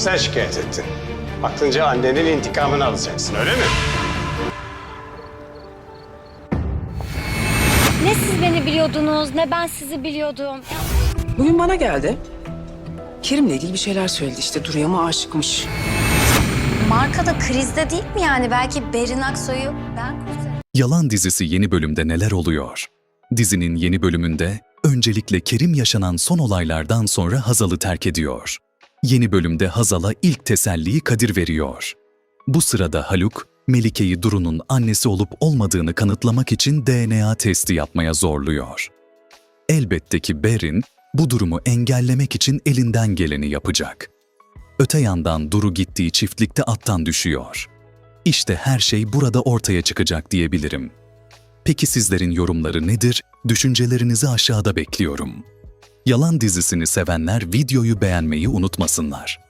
Sen şikayet ettin. Aklınca annenin intikamını alacaksın öyle mi? Ne siz beni biliyordunuz ne ben sizi biliyordum. Bugün bana geldi. Kerim'le ilgili bir şeyler söyledi işte Duru'ya mı aşıkmış. Markada krizde değil mi yani? Belki Berin Aksoy'u ben kurtarırım. Yalan dizisi yeni bölümde neler oluyor? Dizinin yeni bölümünde öncelikle Kerim yaşanan son olaylardan sonra Hazal'ı terk ediyor. Yeni bölümde Hazal'a ilk teselliyi Kadir veriyor. Bu sırada Haluk, Melike'yi Duru'nun annesi olup olmadığını kanıtlamak için DNA testi yapmaya zorluyor. Elbette ki Berin, bu durumu engellemek için elinden geleni yapacak. Öte yandan Duru gittiği çiftlikte attan düşüyor. İşte her şey burada ortaya çıkacak diyebilirim. Peki sizlerin yorumları nedir? Düşüncelerinizi aşağıda bekliyorum. Yalan dizisini sevenler videoyu beğenmeyi unutmasınlar.